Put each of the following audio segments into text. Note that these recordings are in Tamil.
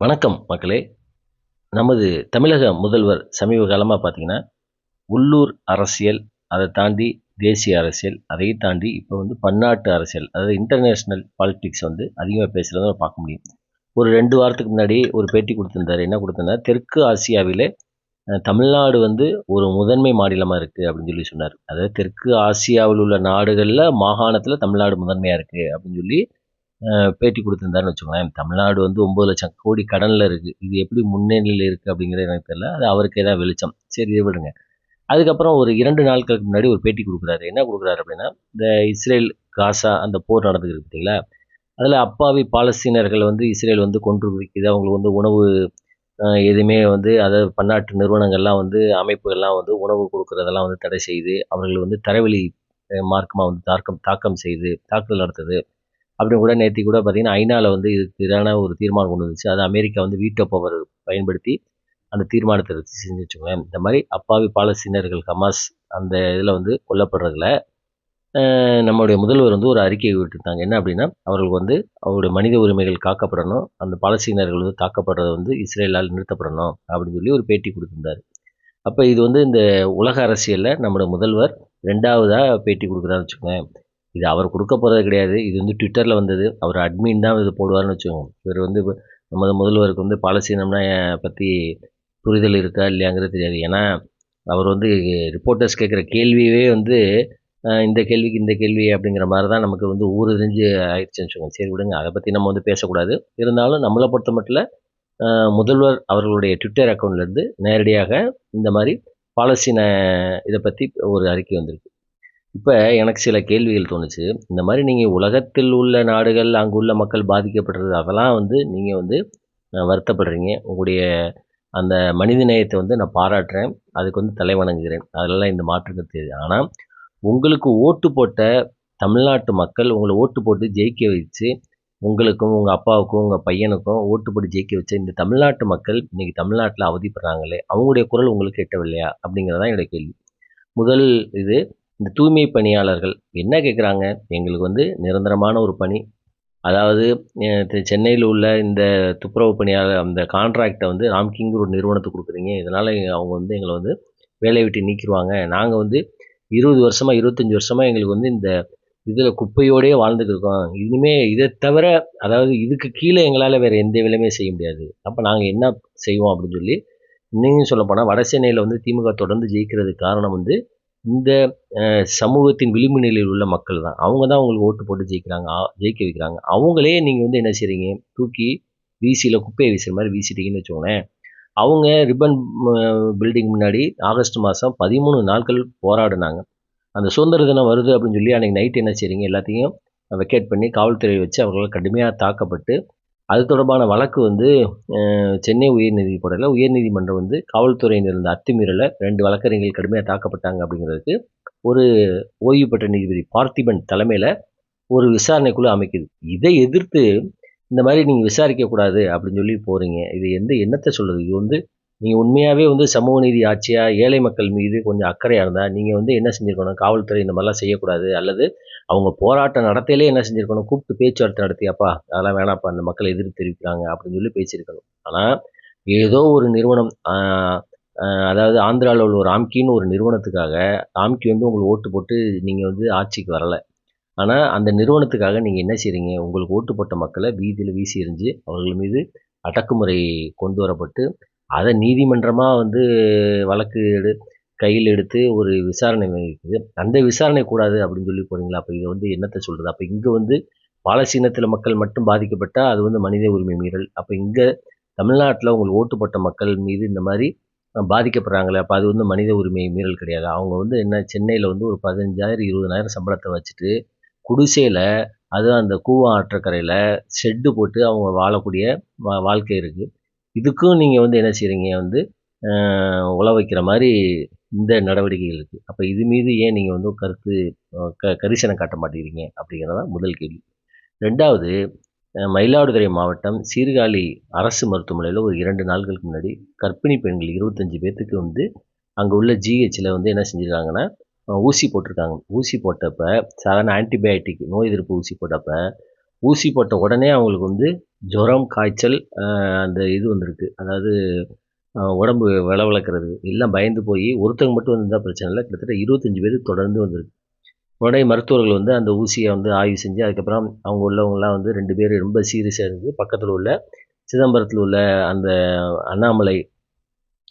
வணக்கம் மக்களே. நமது தமிழக முதல்வர் சமீப காலமாக பார்த்தீங்கன்னா உள்ளூர் அரசியல் அதை தாண்டி தேசிய அரசியல் அதையும் தாண்டி இப்போ வந்து பன்னாட்டு அரசியல் அதாவது இன்டர்நேஷ்னல் பாலிடிக்ஸ் வந்து அதிகமாக பேசுகிறத நம்ம பார்க்க முடியும். ஒரு ரெண்டு வாரத்துக்கு முன்னாடி ஒரு பேட்டி கொடுத்துருந்தாரு. என்ன கொடுத்துருந்தார் தெற்கு ஆசியாவிலே தமிழ்நாடு வந்து ஒரு முதன்மை மாநிலமாக இருக்குது அப்படின்னு சொல்லி சொன்னார். அதாவது தெற்கு ஆசியாவில் உள்ள நாடுகளில் மாகாணத்தில் தமிழ்நாடு முதன்மையாக இருக்குது அப்படின்னு சொல்லி பேட்டி கொடுத்துருந்தாருன்னு வச்சுக்கோங்களேன். தமிழ்நாடு வந்து ஒம்பது லட்சம் கோடி கடனில் இருக்குது இது எப்படி முன்னணியில் இருக்குது அப்படிங்கிறது எனக்கு தெரியல. அது அவருக்கு ஏதாவது வெளிச்சம். சரி இதை விடுங்க. அதுக்கப்புறம் ஒரு இரண்டு நாட்களுக்கு முன்னாடி ஒரு பேட்டி கொடுக்குறாரு. என்ன கொடுக்குறாரு அப்படின்னா இந்த இஸ்ரேல் காசா அந்த போர் நடந்துக்கிட்டு பார்த்தீங்களா? அதில் அப்பாவி பாலஸ்தீனர்கள் வந்து இஸ்ரேல் வந்து கொன்று குவிக்குது. அவங்களுக்கு வந்து உணவு எதுவுமே வந்து அதாவது பன்னாட்டு நிறுவனங்கள்லாம் வந்து அமைப்புகள்லாம் வந்து உணவு கொடுக்குறதெல்லாம் வந்து தடை செய்து அவர்கள் வந்து தரவெளி மார்க்கமாக வந்து தாக்கம் தாக்கம் செய்து தாக்குதல் நடத்துது. அப்படின்னு கூட நேற்று கூட பார்த்தீங்கன்னா ஐநாவில் வந்து இதுக்கு எதிரான ஒரு தீர்மானம் கொண்டு வந்துச்சு. அது அமெரிக்கா வந்து வீட்டோ பவர் பயன்படுத்தி அந்த தீர்மானத்தை ரத்து செஞ்சு வச்சுக்கோங்களேன். இந்த மாதிரி அப்பாவி பாலஸ்தீனர்கள் ஹமாஸ் அந்த இதில் வந்து கொல்லப்படுறதுல நம்மளுடைய முதல்வர் வந்து ஒரு அறிக்கையை விட்டுருந்தாங்க என்ன அப்படின்னா அவர்களுக்கு வந்து அவருடைய மனித உரிமைகள் காக்கப்படணும் அந்த பாலஸ்தீனர்கள் வந்து தாக்கப்படுறது வந்து இஸ்ரேலால் நிறுத்தப்படணும் அப்படின்னு சொல்லி ஒரு பேட்டி கொடுத்துருந்தாரு. அப்போ இது வந்து இந்த உலக அரசியலில் நம்மளோட முதல்வர் ரெண்டாவதாக பேட்டி கொடுக்குறாருன்னு வச்சுக்கோங்க இது அவர் கொடுக்க போகிறது கிடையாது. இது வந்து ட்விட்டரில் வந்தது. அவர் அட்மின் தான் இது போடுவார்னு வச்சுக்கோங்க. இவர் வந்து இப்ப நம்ம முதல்வருக்கு வந்து பாலஸ்தீனம்னா பற்றி புரிதல் இருக்கா இல்லையாங்கிறது தெரியாது. ஏன்னா அவர் வந்து ரிப்போர்ட்டர்ஸ் கேட்குற கேள்வியே வந்து இந்த கேள்விக்கு இந்த கேள்வி அப்படிங்கிற மாதிரி தான் நமக்கு வந்து ஊர் தெரிஞ்சு ஆயிடுச்சுன்னு வச்சுக்கோங்க. சரி விடுங்க. அதை பற்றி நம்ம வந்து பேசக்கூடாது. இருந்தாலும் நம்மளை பொறுத்த மட்டும் முதல்வர் அவர்களுடைய ட்விட்டர் அக்கௌண்ட்லேருந்து நேரடியாக இந்த மாதிரி பாலஸ்தீன இதை பற்றி ஒரு அறிக்கை வந்திருக்கு. இப்போ எனக்கு சில கேள்விகள் தோணுச்சு. இந்த மாதிரி நீங்கள் உலகத்தில் உள்ள நாடுகள் அங்குள்ள உள்ள மக்கள் பாதிக்கப்படுறது அதெல்லாம் வந்து நீங்கள் வந்து அஹ், வருத்தப்படுறீங்க. உங்களுடைய அந்த மனித நேயத்தை வந்து நான் பாராட்டுறேன். அதுக்கு வந்து தலை வணங்குகிறேன். அதெல்லாம் இந்த மாற்றுக்கு தெரியுது. ஆனால் உங்களுக்கு ஓட்டு போட்ட தமிழ்நாட்டு மக்கள் உங்களை ஓட்டு போட்டு ஜெயிக்க வச்சு உங்களுக்கும் உங்கள் அப்பாவுக்கும் உங்கள் பையனுக்கும் ஓட்டு போட்டு ஜெயிக்க வச்ச இந்த தமிழ்நாட்டு மக்கள் இன்னைக்கு தமிழ்நாட்டில் அவதிப்படுறாங்களே அவங்களுடைய குரல் உங்களுக்கு எட்டவில்லையா? அப்படிங்கிறது தான் என்னுடைய கேள்வி. முதல் இது இந்த தூய்மை பணியாளர்கள் என்ன கேட்குறாங்க எங்களுக்கு வந்து நிரந்தரமான ஒரு பணி. அதாவது சென்னையில் உள்ள இந்த துப்புரவு பணியாளர் அந்த கான்ட்ராக்டை வந்து ராம்கிங்கிற ஒரு நிறுவனத்துக்கு கொடுக்குறீங்க. இதனால் அவங்க வந்து எங்களை வந்து வேலையை விட்டு நீக்கிடுவாங்க நாங்கள் வந்து இருபது வருஷமாக இருபத்தஞ்சி வருஷமாக எங்களுக்கு வந்து இந்த இதில் குப்பையோடயே வாழ்ந்துட்டு இருக்கோம். இனிமே இதை தவிர அதாவது இதுக்கு கீழே எங்களால் வேறு எந்த வேலையுமே செய்ய முடியாது. அப்போ நாங்கள் என்ன செய்வோம் அப்படின்னு சொல்லி இன்னும் சொல்லப்போனால் வட சென்னையில் வந்து திமுக தொடர்ந்து ஜெயிக்கிறதுக்கு காரணம் வந்து இந்த சமூகத்தின் விளிம்பு நிலையில் உள்ள மக்கள் தான் அவங்க தான் உங்களுக்கு ஓட்டு போட்டு ஜெயிக்கிறாங்க ஜெயிக்க வைக்கிறாங்க. அவங்களே நீங்கள் வந்து என்ன செய்றீங்க? தூக்கி வீசியில் குப்பையை வீசுகிற மாதிரி வீசிட்டீங்கன்னு வச்சுக்கோங்களேன். அவங்க ரிப்பன் பில்டிங் முன்னாடி ஆகஸ்ட் மாதம் பதிமூணு நாட்கள் போராடினாங்க. அந்த சுதந்திர தினம் வருது அப்படின்னு சொல்லி அன்றைக்கி நைட் என்ன செய்றீங்க? எல்லாத்தையும் வெக்கேட் பண்ணி காவல்துறை வச்சு அவர்களால் கடுமையாக தாக்கப்பட்டு அது தொடர்பான வழக்கு வந்து சென்னை சென்னை உயர்நீதிமன்றத்தில் உயர்நீதிமன்றம் வந்து காவல்துறையினர் இருந்த அத்துமீறலை ரெண்டு வழக்கறிஞர்கள் கடுமையாக தாக்கப்பட்டாங்க அப்படிங்கிறதுக்கு ஒரு ஓய்வு பெற்ற நீதிபதி பார்த்திபன் தலைமையில் ஒரு விசாரணை குழு அமைக்குது. இதை எதிர்த்து இந்த மாதிரி நீங்கள் விசாரிக்கக்கூடாது அப்படின்னு சொல்லி போகிறீங்க இது எந்த எண்ணத்தை சொல்கிறது இது வந்து நீங்கள் உண்மையாகவே வந்து சமூக நீதி ஆட்சியாக ஏழை மக்கள் மீது கொஞ்சம் அக்கறையாக இருந்தால் நீங்கள் வந்து என்ன செஞ்சுருக்கணும்? காவல்துறை இந்த மாதிரிலாம் செய்யக்கூடாது அல்லது அவங்க போராட்டம் நடத்தையிலே என்ன செஞ்சுருக்கணும்? கூப்பிட்டு பேச்சுவார்த்தை நடத்தியாப்பா? அதெல்லாம் வேணாப்பா அந்த மக்கள் எதிர்ப்பு தெரிவிக்கிறாங்க அப்படின்னு சொல்லி பேசியிருக்கணும். ஆனால் ஏதோ ஒரு நிறுவனம் அதாவது ஆந்திராவில் உள்ள ஒரு ராம்கின்னு ஒரு நிறுவனத்துக்காக ராம்கி வந்து உங்களுக்கு ஓட்டு போட்டு நீங்கள் வந்து ஆட்சிக்கு வரலை. ஆனால் அந்த நிறுவனத்துக்காக நீங்கள் என்ன செய்கிறீங்க உங்களுக்கு ஓட்டு போட்ட மக்களை வீதியில் வீசி எறிஞ்சு அவர்கள் மீது அடக்குமுறை கொண்டு வரப்பட்டு அதை நீதிமன்றமாக வந்து வழக்கு எடு கையில் எடுத்து ஒரு விசாரணை இருக்குது அந்த விசாரணை கூடாது அப்படின்னு சொல்லி போகிறீங்களா அப்போ இது வந்து என்னத்தை சொல்கிறது அப்போ இங்கே வந்து பாலஸ்தீனத்தில் மக்கள் மட்டும் பாதிக்கப்பட்டால் அது வந்து மனித உரிமை மீறல். அப்போ இங்கே தமிழ்நாட்டில் உங்களுக்கு ஓட்டுப்பட்ட மக்கள் மீது இந்த மாதிரி பாதிக்கப்படுறாங்களே அப்போ அது வந்து மனித உரிமை மீறல் கிடையாது. அவங்க வந்து என்ன சென்னையில் வந்து ஒரு பதினஞ்சாயிரம் இருபதனாயிரம் சம்பளத்தை வச்சுட்டு குடிசையில் அதுவும் அந்த கூவா ஆற்றக்கரையில் ஷெட்டு போட்டு அவங்க வாழக்கூடிய வா வாழ்க்கை இருக்குது இதுக்கும் நீங்கள் வந்து என்ன செய்கிறீங்க வந்து உழ வைக்கிற மாதிரி இந்த நடவடிக்கைகள் இருக்குது அப்போ இது மீது ஏன் நீங்கள் வந்து கருத்து க கரிசனம் காட்ட மாட்டேங்கிறீங்க? அப்படிங்கிறதான் முதல் கேள்வி. ரெண்டாவது மயிலாடுதுறை மாவட்டம் சீர்காழி அரசு மருத்துவமனையில் ஒரு இரண்டு நாட்களுக்கு முன்னாடி கர்ப்பிணி பெண்கள் இருபத்தஞ்சி பேர்த்துக்கு வந்து அங்கே உள்ள ஜிஹெச்சில் வந்து என்ன செஞ்சுருக்காங்கன்னா ஊசி போட்டிருக்காங்க. ஊசி போட்டப்ப சாதாரண ஆன்டிபயோட்டிக் நோய் எதிர்ப்பு ஊசி போட்டப்ப ஊசி போட்ட உடனே அவங்களுக்கு வந்து ஜுரம் காய்ச்சல் அந்த இது வந்திருக்கு. அதாவது உடம்பு விளவிளக்கிறது. எல்லாம் பயந்து போய் ஒருத்தங்க மட்டும் வந்திருந்தால் பிரச்சனை இல்லை. கிட்டத்தட்ட இருபத்தஞ்சி பேர் தொடர்ந்து வந்திருக்கு. உடனே மருத்துவர்கள் வந்து அந்த ஊசியை வந்து ஆய்வு செஞ்சு அதுக்கப்புறம் அவங்க உள்ளவங்களாம் வந்து ரெண்டு பேர் ரொம்ப சீரியஸாக இருந்து பக்கத்தில் உள்ள சிதம்பரத்தில் உள்ள அந்த அண்ணாமலை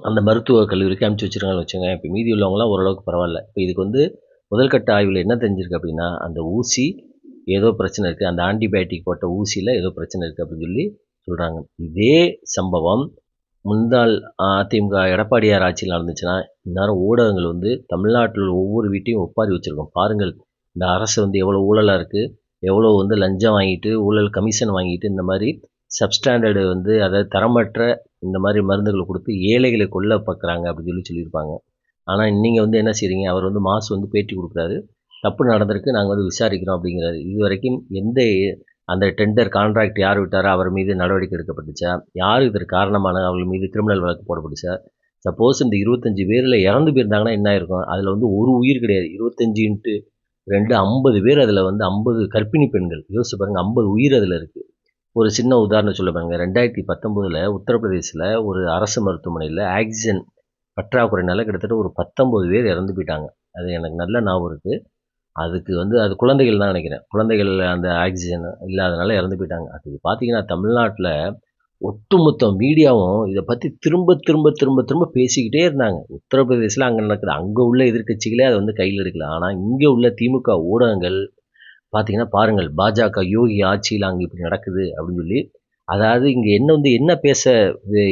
அந்த மருத்துவ கல்லூரிக்கு அனுப்பிச்சி வச்சிருக்காங்கன்னு வச்சுங்க இப்போ மீதி உள்ளவங்களாம் ஓரளவுக்கு பரவாயில்ல. இப்போ இதுக்கு வந்து முதல்கட்ட ஆய்வில் என்ன தெரிஞ்சிருக்கு அப்படின்னா அந்த ஊசி ஏதோ பிரச்சனை இருக்குது அந்த ஆன்டிபயோட்டிக் போட்ட ஊசியில் ஏதோ பிரச்சனை இருக்குது அப்படின்னு சொல்லி சொல்கிறாங்க இதே சம்பவம் முன்னாள் அதிமுக எடப்பாடியார் ஆட்சியில் நடந்துச்சுன்னா இந்நேரம் ஊடகங்கள் வந்து தமிழ்நாட்டில் ஒவ்வொரு வீட்டையும் ஒப்பாரி வச்சுருக்கோம் பாருங்கள் இந்த அரசு வந்து எவ்வளோ ஊழலாக இருக்குது எவ்வளோ வந்து லஞ்சம் வாங்கிட்டு ஊழல் கமிஷன் வாங்கிட்டு இந்த மாதிரி சப்ஸ்டாண்டர்டு வந்து அதாவது தரமற்ற இந்த மாதிரி மருந்துகளை கொடுத்து ஏழைகளை கொல்ல பார்க்குறாங்க அப்படின்னு சொல்லி சொல்லியிருப்பாங்க. ஆனால் நீங்கள் வந்து என்ன செய்கிறீங்க அவர் வந்து மாசு வந்து பேட்டி கொடுக்குறாரு. தப்பு நடந்திருக்கு நாங்கள் வந்து விசாரிக்கிறோம் அப்படிங்கிறாரு. இது வரைக்கும் எந்த அந்த டெண்டர் கான்ட்ராக்ட் யார் விட்டாரோ அவர் மீது நடவடிக்கை எடுக்கப்பட்டுச்சா. யார் இதற்கு காரணமான? அவர்கள் மீது கிரிமினல் வழக்கு போடப்பட்டுச்சா. சப்போஸ் இந்த இருபத்தஞ்சி பேரில் இறந்து போயிருந்தாங்கன்னா என்ன ஆயிருக்கும்? அதில் வந்து ஒரு உயிர் கிடையாது. இருபத்தஞ்சு இன்ட்டு ரெண்டு ஐம்பது பேர் அதில் வந்து ஐம்பது கர்ப்பிணி பெண்கள். யோசிச்சு பாருங்கள் ஐம்பது உயிர் அதில் இருக்குது ஒரு சின்ன உதாரணம் சொல்ல பாருங்க. ரெண்டாயிரத்தி பத்தொம்போதில் உத்தரப்பிரதேசில் ஒரு அரசு மருத்துவமனையில் ஆக்சிஜன் பற்றாக்குறைனால கிட்டத்தட்ட ஒரு பத்தொம்பது பேர் இறந்து போயிட்டாங்க. அது எனக்கு நல்ல ஞாபகம் இருக்குது அதுக்கு வந்து அது குழந்தைகள் தான் நினைக்கிறேன். குழந்தைகள் அந்த ஆக்சிஜன் இல்லாதனால இறந்து போயிட்டாங்க. அது பார்த்தீங்கன்னா தமிழ்நாட்டில் ஒட்டுமொத்த மீடியாவும் இதை பற்றி திரும்ப திரும்ப திரும்ப திரும்ப பேசிக்கிட்டே இருந்தாங்க. உத்தரப்பிரதேசில் அங்கே நடக்குது. அங்கே உள்ள எதிர்க்கட்சிகளே அதை வந்து கையில் எடுக்கல. ஆனால் இங்கே உள்ள திமுக ஊடகங்கள் பார்த்தீங்கன்னா பாருங்கள் பாஜக யோகி ஆட்சியில் அங்கே இப்படி நடக்குது அப்படின்னு சொல்லி அதாவது இங்கே என்ன வந்து என்ன பேச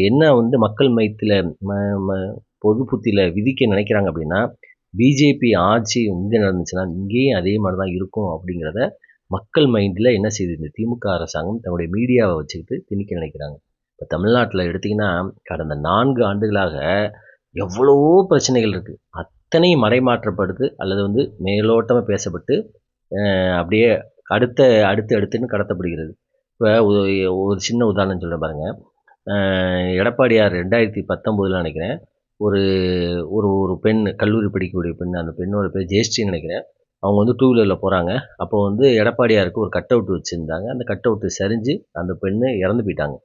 என்ன வந்து மக்கள் மையத்தில் ம ம பொது புத்தியில் விதிக்க நினைக்கிறாங்க அப்படின்னா பிஜேபி ஆட்சி இங்கே நடந்துச்சுன்னா இங்கேயும் அதே மாதிரி தான் இருக்கும் அப்படிங்கிறத மக்கள் மைண்டில் என்ன செய்யுது இந்த திமுக அரசாங்கம் தன்னுடைய மீடியாவை வச்சுக்கிட்டு திணிக்க நினைக்கிறாங்க. இப்போ தமிழ்நாட்டில் எடுத்திங்கன்னா கடந்த நான்கு ஆண்டுகளாக எவ்வளவோ பிரச்சனைகள் இருக்குது அத்தனை மறைமாற்றப்படுது. அல்லது வந்து மேலோட்டமாக பேசப்பட்டு அப்படியே அடுத்த அடுத்து அடுத்துன்னு கடத்தப்படுகிறது. இப்போ ஒரு சின்ன உதாரணம் சொல்கிறேன் பாருங்கள் எடப்பாடியார் ரெண்டாயிரத்தி பத்தொம்போதில் நினைக்கிறேன். ஒரு ஒரு ஒரு பெண் கல்லூரி படிக்கக்கூடிய பெண் அந்த பெண்ணோட பேர் ஜெயஸ்ரீன்னு நினைக்கிறேன். அவங்க வந்து டூ வீலரில் போகிறாங்க அப்போ வந்து எடப்பாடியாருக்கு ஒரு கட் அவுட் வச்சுருந்தாங்க. அந்த கட் அவுட்டு சரிஞ்சு அந்த பெண்ணு இறந்து போயிட்டாங்க.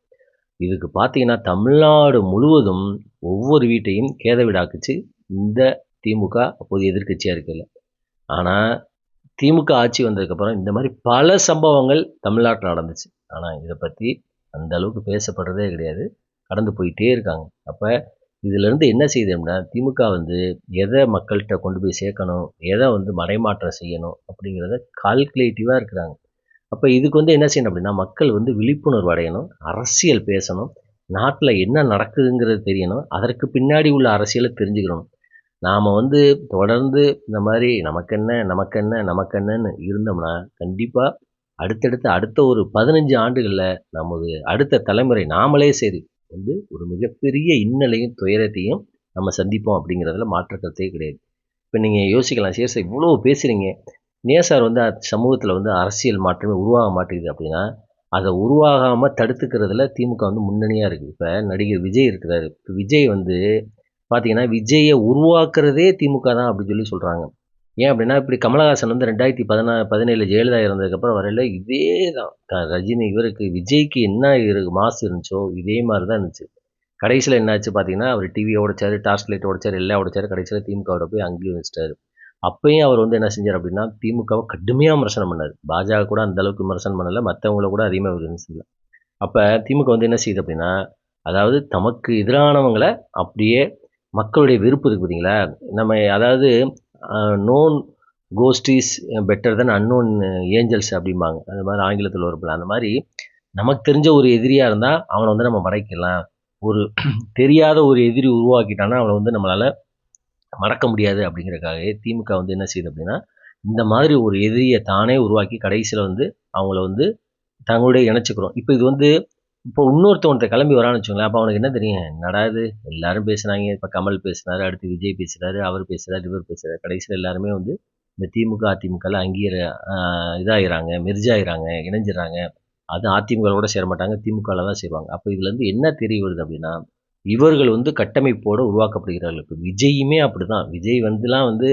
இதுக்கு பார்த்தீங்கன்னா தமிழ்நாடு முழுவதும் ஒவ்வொரு வீட்டையும் கேத வீடாக்குச்சு இந்த திமுக அப்போது எதிர்க்கட்சியாக இருக்கல. ஆனால் திமுக ஆட்சி வந்ததுக்கப்புறம் இந்த மாதிரி பல சம்பவங்கள் தமிழ்நாட்டில் நடந்துச்சு. ஆனால் இதை பற்றி அந்த அளவுக்கு பேசப்படுறதே கிடையாது. கடந்து போயிட்டே இருக்காங்க. அப்போ இதிலிருந்து என்ன செய்தோம்னா அப்படின்னா திமுக வந்து எதை மக்கள்கிட்ட கொண்டு போய் சேர்க்கணும் எதை வந்து மறைமாற்றம் செய்யணும் அப்படிங்கிறத கால்குலேட்டிவாக இருக்கிறாங்க. அப்போ இதுக்கு வந்து என்ன செய்யணும் அப்படின்னா மக்கள் வந்து விழிப்புணர்வு அடையணும் அரசியல் பேசணும் நாட்டில் என்ன நடக்குதுங்கிறது தெரியணும் அதற்கு பின்னாடி உள்ள அரசியலை தெரிஞ்சுக்கணும். நாம் வந்து தொடர்ந்து இந்த மாதிரி நமக்கென்ன நமக்கென்ன நமக்கென்னன்னு இருந்தோம்னா கண்டிப்பாக அடுத்தடுத்து அடுத்த ஒரு பதினஞ்சு ஆண்டுகளில் நமது அடுத்த தலைமுறை நாமளே சரி வந்து ஒரு மிகப்பெரிய இன்னலையும் துயரத்தையும் நம்ம சந்திப்போம் அப்படிங்கிறதுல மாற்று கருத்தே கிடையாது. இப்போ நீங்கள் யோசிக்கலாம் சரி சார் இவ்வளோ பேசுகிறீங்க நேசார் சார் வந்து சமூகத்தில் வந்து அரசியல் மாற்றமே உருவாக மாட்டேங்குது அப்படின்னா அதை உருவாகாமல் தடுத்துக்கிறதுல திமுக வந்து முன்னணியாக இருக்குது இப்போ நடிகர் விஜய் இருக்கிறாரு. இப்போ விஜய் வந்து பார்த்தீங்கன்னா விஜயை உருவாக்குறதே திமுக தான் அப்படின்னு சொல்லி சொல்கிறாங்க ஏன் அப்படின்னா இப்படி கமலஹாசன் வந்து ரெண்டாயிரத்தி பதினா பதினேழு ஜெயலலிதா இருந்ததுக்கப்புறம் வரையில இதே தான். ரஜினி இவருக்கு விஜய்க்கு என்ன இருக்கு மாசு இருந்துச்சோ இதே மாதிரி தான் இருந்துச்சு. கடைசியில் என்னாச்சு பார்த்தீங்கன்னா அவர் டிவியை உடைச்சாரு டார்ச் லைட் உடைச்சார் எல்லாம் உடைச்சாரு. கடைசியில் திமுகவோட போய் அங்கேயும் வச்சிட்டாரு. அப்பயும் அவர் வந்து என்ன செஞ்சார் அப்படின்னா திமுகவை கடுமையாக விமர்சனம் பண்ணார். பாஜக கூட அந்த அளவுக்கு விமர்சனம் பண்ணலை. மற்றவங்கள கூட அதிகமாக விமர்சனம் அப்போ திமுக வந்து என்ன செய்யுது அப்படின்னா அதாவது தமக்கு எதிரானவங்களை அப்படியே மக்களுடைய விருப்பு இருக்கு பார்த்தீங்களா நம்ம அதாவது known ghosts better than unknown angels அப்படிம்பாங்க. அது மாதிரி ஆங்கிலத்தில் ஒரு பிள்ளை அந்த மாதிரி நமக்கு தெரிஞ்ச ஒரு எதிரியாக இருந்தால் அவனை வந்து நம்ம மறைக்கலாம். ஒரு தெரியாத ஒரு எதிரி உருவாக்கிட்டான்னா அவனை வந்து நம்மளால் மறக்க முடியாது அப்படிங்கிறக்காகவே திமுக வந்து என்ன செய்யுது அப்படின்னா இந்த மாதிரி ஒரு எதிரியை தானே உருவாக்கி கடைசியில் வந்து அவங்கள வந்து தங்களுடைய இணைச்சிக்கிறோம். இப்போ இது வந்து இப்போ இன்னொருத்தவன்ட்ட கிளம்பி வரான்னு வச்சுக்கோங்களேன் அப்போ அவனுக்கு என்ன தெரியும்? என்னடா இது எல்லாரும் பேசுனாங்க. இப்போ கமல் பேசுனாரு அடுத்து விஜய் பேசுறாரு அவர் பேசுகிறார் இவர் பேசுகிறாரு கடைசியில் எல்லாருமே வந்து இந்த திமுக அதிமுகவில் அங்கீர இதாகிறாங்க மெர்ஜாகிறாங்க இணைஞ்சிடறாங்க அது அதிமுகவோட சேர மாட்டாங்க திமுகவில் தான் செய்வாங்க அப்போ இதுலேருந்து என்ன தெரிய வருது அப்படின்னா இவர்கள் வந்து கட்டமைப்போடு உருவாக்கப்படுகிறார்கள். இப்போ விஜயுமே அப்படிதான். விஜய் வந்துலாம் வந்து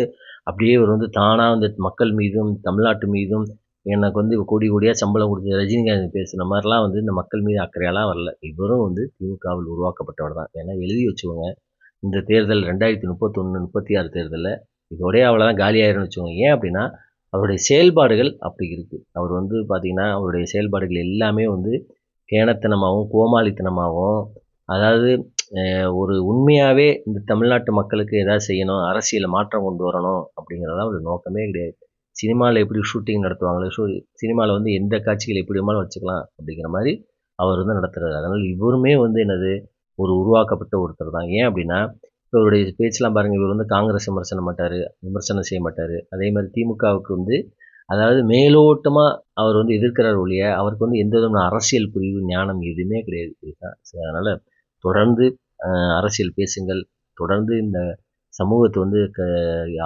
அப்படியே இவர் வந்து தானாக வந்து மக்கள் மீதும் தமிழ்நாட்டு மீதும் எனக்கு வந்து கோடி கோடியாக சம்பளம் கொடுத்து ரஜினிகாந்த் பேசுன மாதிரிலாம் வந்து இந்த மக்கள் மீது அக்கறையெல்லாம் வரல. இவரும் வந்து திமுகவில் உருவாக்கப்பட்டவர் தான். ஏன்னா எழுதி வச்சுக்கோங்க. இந்த தேர்தல் ரெண்டாயிரத்தி முப்பத்தொன்று முப்பத்தி ஆறு தேர்தலில் இதோடய அவ்வளோதான் காலியாயிரும்னு வச்சுக்கோங்க. ஏன் அப்படின்னா அவருடைய செயல்பாடுகள் அப்படி இருக்குது அவர் வந்து பார்த்திங்கன்னா அவருடைய செயல்பாடுகள் எல்லாமே வந்து கேணத்தனமாகவும் கோமாளித்தனமாகவும் அதாவது ஒரு உண்மையாகவே இந்த தமிழ்நாட்டு மக்களுக்கு எதாவது செய்யணும் அரசியலில் மாற்றம் கொண்டு வரணும் அப்படிங்கிறதான் ஒரு நோக்கமே கிடையாது. சினிமாவில் எப்படி ஷூட்டிங் நடத்துவாங்களோ ஷூ சினிமாவில் வந்து எந்த காட்சிகள் எப்படி வேணாலும் வச்சுக்கலாம் அப்படிங்கிற மாதிரி அவர் வந்து நடத்துகிறார் அதனால் இவருமே வந்து என்னது ஒரு உருவாக்கப்பட்ட ஒருத்தர் தான். ஏன் அப்படின்னா இவருடைய பேச்செலாம் பாருங்கள் இவர் வந்து காங்கிரஸ் விமர்சனம் மாட்டார் விமர்சனம் செய்ய மாட்டார். அதே மாதிரி திமுகவுக்கு வந்து அதாவது மேலோட்டமாக அவர் வந்து எதிர்க்கிறார் ஒழிய அவருக்கு வந்து எந்த விதமான அரசியல் புரிவு ஞானம் எதுவுமே கிடையாது. இதுதான். சரி, அதனால் தொடர்ந்து அரசியல் பேசுங்கள் தொடர்ந்து இந்த சமூகத்தை வந்து க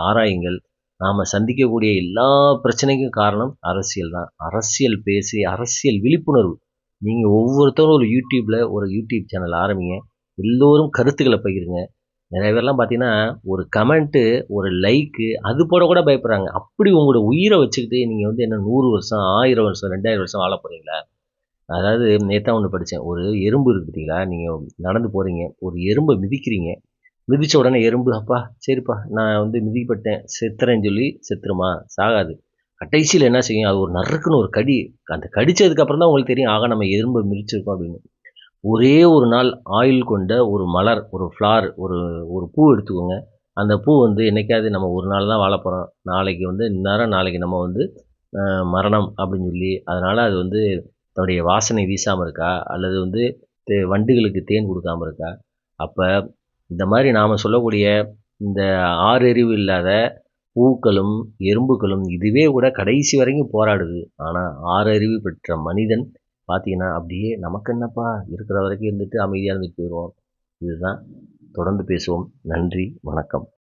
ஆராயுங்கள். நாம் சந்திக்கக்கூடிய எல்லா பிரச்சனைக்கும் காரணம் அரசியல் தான். அரசியல் பேசி அரசியல் விழிப்புணர்வு. நீங்கள் ஒவ்வொருத்தரும் ஒரு யூடியூப்பில் ஒரு யூடியூப் சேனல் ஆரம்பிங்க. எல்லோரும் கருத்துக்களை பகிருங்க. நிறைய பேர்லாம் பார்த்தீங்கன்னா ஒரு கமெண்ட்டு ஒரு லைக்கு அது போட கூட பயப்படுறாங்க. அப்படி உங்களோட உயிரை வச்சுக்கிட்டு நீங்கள் வந்து என்ன நூறு வருஷம் ஆயிரம் வருஷம் ரெண்டாயிரம் வருஷம் வாழ போகிறீங்களா அதாவது நேத்தான் ஒன்று படித்தேன் ஒரு எறும்பு இருக்கு பார்த்தீங்களா? நீங்கள் நடந்து போகிறீங்க ஒரு எறும்பை மிதிக்கிறீங்க. மிதித்த உடனே எறும்பு அப்பா சரிப்பா நான் வந்து மிதிப்பட்டேன் செத்துறேன்னு சொல்லி செத்துருமா? சாகாது. கடைசியில் என்ன செய்யும்? அது ஒரு நறுக்குன்னு ஒரு கடி. அந்த கடித்ததுக்கப்புறம் தான் உங்களுக்கு தெரியும் ஆக நம்ம எறும்பை மிதிச்சிருக்கோம் அப்படின்னு. ஒரே ஒரு நாள் ஆயில் கொண்ட ஒரு மலர் ஒரு ஃப்ளார் ஒரு ஒரு பூ எடுத்துக்கோங்க. அந்த பூ வந்து என்னைக்காவது நம்ம ஒரு நாள் தான் வாழ போகிறோம் நாளைக்கு வந்து இந்நேரம் நாளைக்கு நம்ம வந்து மரணம் அப்படின்னு சொல்லி அதனால் அது வந்து தன்னுடைய வாசனை வீசாமல் இருக்கா? அல்லது வந்து தே- வண்டுகளுக்கு தேன் கொடுக்காம இருக்கா? அப்போ இந்த மாதிரி நாம் சொல்லக்கூடிய இந்த ஆறறிவு இல்லாத பூக்களும் எறும்புகளும் இதுவே கூட கடைசி வரைக்கும் போராடுது. ஆனால் ஆறறிவு பெற்ற மனிதன் பார்த்தீங்கன்னா அப்படியே நமக்கு என்னப்பா? இருக்கிற வரைக்கும் இருந்துட்டு அமைதியாக இருந்துட்டு போயிடுவோம் இதுதான். தொடர்ந்து பேசுவோம். நன்றி. வணக்கம்.